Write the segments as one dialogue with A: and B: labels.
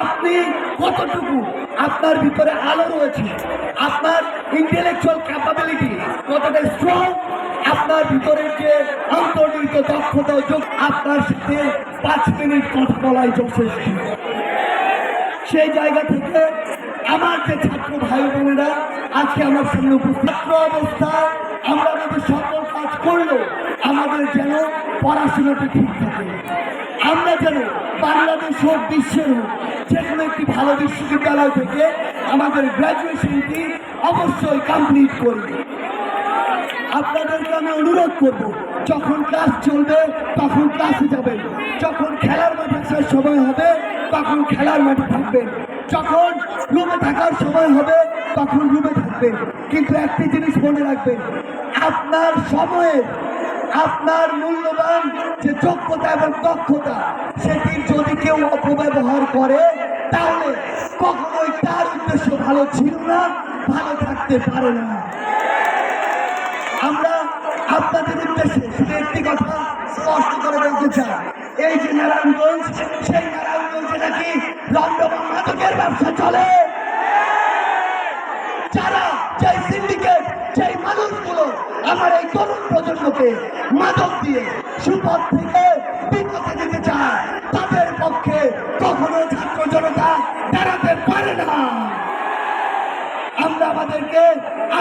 A: আপনি কতটুকু আপনার ভিতরে আলো রয়েছে? আপনার ইন্টেলেকচুয়াল ক্যাপাবিলিটি কতটা স্ট্রং আপনার ভিতরের যে অন্তর্নিহিত দক্ষতা যোগ আপনার সাথে পাঁচ মিনিট কথা বলাই যথেষ্ট সেই জায়গা থেকে আমার যে ছাত্র ভাই বোনেরা আজকে আমার সামনে উপস্থিত। ছাত্র অবস্থায় আমরা আমাদের সকল কাজ করলেও আমাদের যেন পড়াশোনাটা ঠিক থাকে। আমরা যেন বাংলাদেশ হোক বিশ্বের হোক যে কোনো একটি ভালো বিশ্ববিদ্যালয় থেকে আমাদের গ্র্যাজুয়েশনটি অবশ্যই কমপ্লিট করি। আপনাদেরকে আমি অনুরোধ করব, যখন ক্লাস চলবে, তখন ক্লাসে যাবেন। যখন খেলার মাঠে আসার সময় হবে, তখন খেলার মাঠে থাকবেন। যখন রুমে থাকার সময় হবে, তখন রুমে থাকবেন। কিন্তু একটি জিনিস মনে রাখবেন, আপনার সময়ের আপনার মূল্যবান যে যোগ্যতা এবং দক্ষতা সেটির যদি কেউ অপব্যবহার করে, তাহলে কখনোই তার উদ্দেশ্য ভালো ছিল না, ভালো থাকতে পারে না। আমরা আপনাদের উদ্দেশ্যে শুধু একটি কথা স্পষ্ট করে বলতে চাই। এই যে নারায়ণগঞ্জ, সেই নারায়ণগঞ্জে নাকি রমরমা মাদকের ব্যবসা চলে যারা যে সিন্ডিকেট সেই মানুষগুলো আমার এই তরুণ প্রজন্মকে মাদক দিয়ে সুপথ থেকে বিপদে দিতে চায়, তাদের পক্ষে কখনো ছাত্র জনতা দাঁড়াতে পারে না। আমরা আমাদেরকে,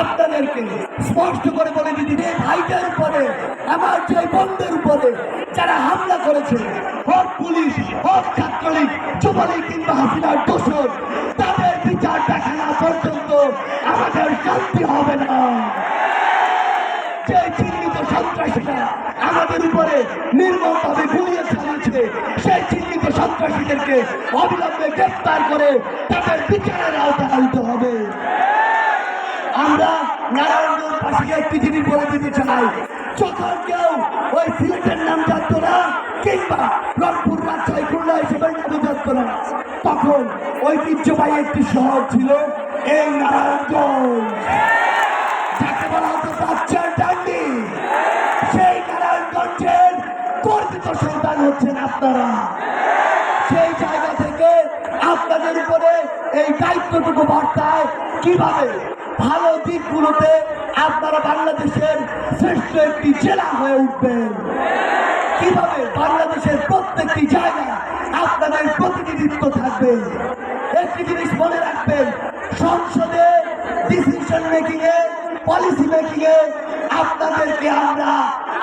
A: আপনাদেরকে স্পষ্ট করে বলে দিতে যে ভাইদের উপরে, আমার যে বন্ধের উপরে যারা হামলা করেছে, হোক পুলিশ, হোক ছাত্রলীগ, যুবলীগ কিংবা হাসিনার দোষর, তাদের বিচার দেখা না পর্যন্ত আমাদের শান্তি হবে না। আমাদের উপরে নির্মমভাবে গুলিয়ে চালিয়েছে। সেই চিহ্নিত সন্ত্রাসীদেরকে অবিলম্বে গ্রেফতার করে তাদের বিচারের আওতায় আনতে হবে। আমরা নারায়ণগঞ্জবাসীকে একটি জিনিস বলে দিতে চাই, যখন কেউ ওই সিলেটের নাম জানতো না, কিংবা রংপুর রাজশাহী, খুলনা হিসেবে নাম জানতো না, তখন ঐতিহ্যবাহী একটি শহর ছিল এই নারায়ণগঞ্জ। যাকে বলা হতো গর্বিত সন্তান হচ্ছেন আপনারা। সেই জায়গা থেকে আপনাদের উপরে এই দায়িত্বটুকু বর্তায় কীভাবে ভালো দিকগুলোতে আপনারা বাংলাদেশের শ্রেষ্ঠ একটি জেলা হয়ে উঠবেন? কীভাবে বাংলাদেশের প্রত্যেকটি জায়গায় আপনাদের প্রতিনিধিত্ব থাকবে? একটি জিনিস মনে রাখবেন, সংসদে ডিসিশন মেকিং এ পলিসি মেকিং এ আপনাদেরকে আমরা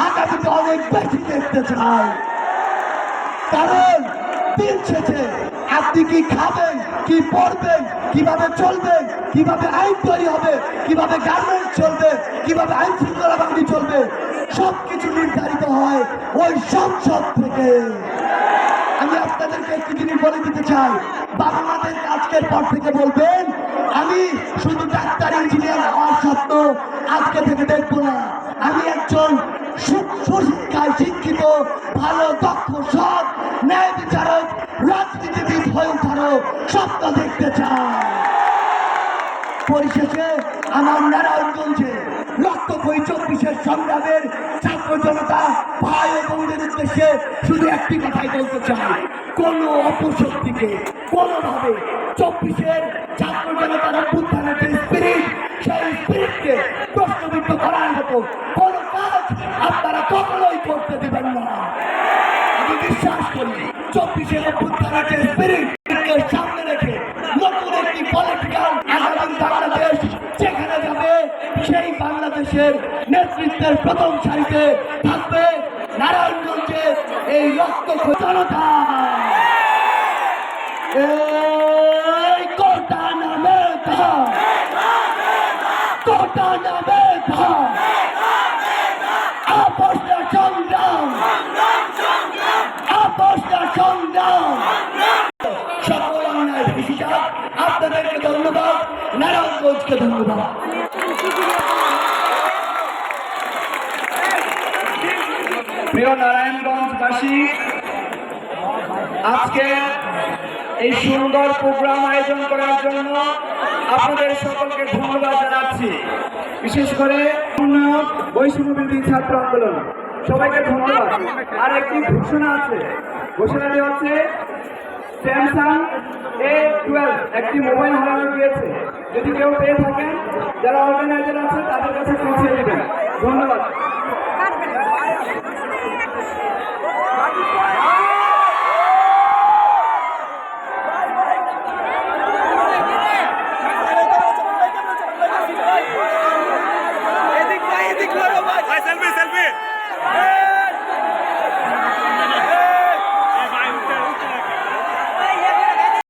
A: আগামীতে অনেক বেশি দেখতে চাই। কারণ দিন শেষে আপনি কি খাবেন, কি পড়বেন কীভাবে চলবেন, কীভাবে আইন তৈরি হবে, কীভাবে গার্মেন্টস চলবে, কীভাবে আইন শৃঙ্খলা বাহিনী চলবে সব কিছু নির্ধারিত হয় ওই সংসদ থেকে। আমি আপনাদেরকে একটি জিনিস বলে দিতে চাই। মাদের আজকের পর থেকে বলবেন, আমি শুধু ডাক্তার, ইঞ্জিনিয়ার হওয়ার স্বপ্ন আজকে থেকে দেখব না। আমি একজন সুশিক্ষায় শিক্ষিত, ভালো, দক্ষ, সৎ, ন্যায় বিচারক, রাজনীতিবিদ হয়ে ওঠারও স্বপ্ন দেখতে চাই। পরিশেষে আমার নারায়ণগঞ্জে লক্ষ কই চব্বিশের সংগ্রামের ছাত্র জনতা ভাই ও বোনদের উদ্দেশ্যে শুধু একটি কথাই বলতে চাই। কোন অপশক্তিকে কোনোভাবে চব্বিশের ছাত্র জনতার অভ্যুত্থানের যে স্পিরিট সেই স্পিরিটকে প্রশ্নবিদ্ধ করার মতো কোনো কাজ আপনারা কখনোই করতে দেবেন না। আমি বিশ্বাস করি চব্বিশের অভ্যুত্থানের যে স্পিরিটকে সামনে রেখে নতুন একটি পলিটিক্যাল আগামী বাংলাদেশ যেখানে যাবে, সেই বাংলাদেশের নেতৃত্বের প্রথম সারিতে থাকবে নারায়ণগঞ্জে এই রক্ত জনতা আপনাদেরকে ধন্যবাদ। নারায়ণগঞ্জকে ধন্যবাদ।
B: প্রিয় নারায়ণগঞ্জবাসী, আজকে এই সুন্দর প্রোগ্রাম আয়োজন করার জন্য আপনাদের সকলকে ধন্যবাদ জানাচ্ছি। বিশেষ করে বৈষম্য ছাত্র আন্দোলন, সবাইকে ধন্যবাদ। আর একটি ঘোষণা আছে ঘোষণাটি হচ্ছে, স্যামসাং এ টুয়েলভ একটি মোবাইল হারানো গিয়েছে। যদি কেউ পেয়ে থাকেন, যারা অর্গানাইজার আছে তাদের কাছে পৌঁছে দেবেন। ধন্যবাদ।